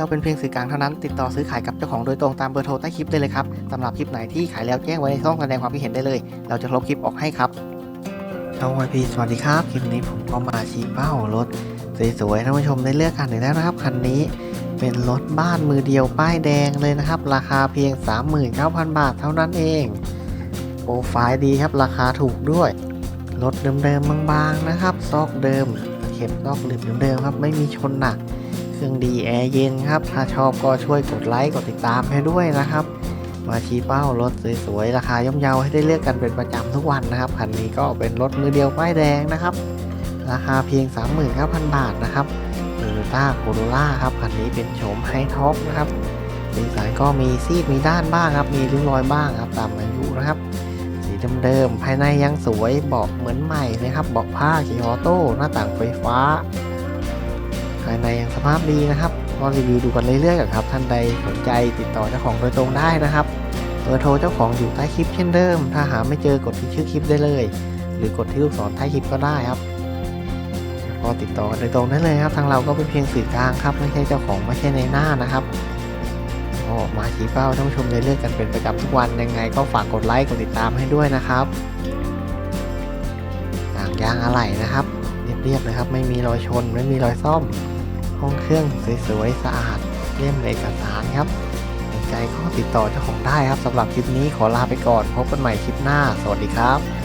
เราเป็นเพียงสื่อกลางเท่านั้น ติดต่อซื้อขายกับเจ้าของโดยตรงตามเบอร์โทรใต้คลิปได้เลยครับสำหรับคลิปไหนที่ขายแล้วแจ้งไว้ในช่องแสดงความคิดเห็นได้เลย เราจะลบคลิปออกให้ครับช่องวพีสวัสดีครับ คลิปนี้ผมก็มาชี้เป้ารถสวยๆท่านผู้ชมได้เลือกกันอีกแล้วนะครับคันนี้เป็นรถบ้านมือเดียวป้ายแดงเลยนะครับ ราคาเพียง 39,000 บาทเท่านั้นเองโปรไฟล์ดีครับราคาถูกด้วย รถเดิมๆบางๆนะครับ ซอกเดิม เข็มซอกหลืบเดิมๆครับ ไม่มีชนหนัก เครื่องดีแอร์เย็นครับ ถ้าชอบก็ช่วยกดไลค์กดติดตามให้ด้วยนะครับ มาชี้เป้ารถสวยๆ ราคาย่อมเยาให้ได้เลือกกันเป็นประจำทุกวันนะครับคันนี้ก็เป็นรถมือเดียวป้ายแดงนะครับ ราคาเพียง 39,000 บาทนะครับโตโยต้าโคโรล่าครับคันนี้เป็นโฉมไฮท็อปนะครับสีสันก็มีซีดมีด้านบ้างครับ มีริ้วรอยบ้างครับตามอายุนะครับ สีเดิมๆภายในยังสวยเบาะเหมือนใหม่เลยครับเบาะผ้าเกียร์ออโต้หน้าต่างไฟฟ้า ภายในยังสภาพดีนะครับก็รีวิวดูกันเรื่อยๆกันครับท่านใดสนใจติดต่อเจ้าของโดยตรงได้นะครับเบอร์โทรเจ้าของอยู่ใต้คลิปเช่นเดิม ถ้าหาไม่เจอกดที่ชื่อคลิปได้เลย หรือกดที่ลูกศรใต้คลิปก็ได้ครับก็ติดต่อโดยตรงได้เลยครับ ทางเราก็เป็นเพียงสื่อกลางครับ ไม่ใช่เจ้าของไม่ใช่ในหน้านะครับก็มาชี้เป้าท่านผู้ชมได้เลือกกันเป็นประจำทุกวันยังไง ก็ฝากกดไลค์กดติดตามให้ด้วยนะครับต่างยางอะไหล่นะครับ เรียบๆเลยครับ ไม่มีรอยชนไม่มีรอยซ่อม ห้องเครื่องสวยๆสะอาดเล่มเอกสารครับสนใจก็ติดต่อเจ้าของได้ครับสำหรับคลิปนี้ขอลาไปก่อนพบกันใหม่คลิปหน้า สวัสดีครับ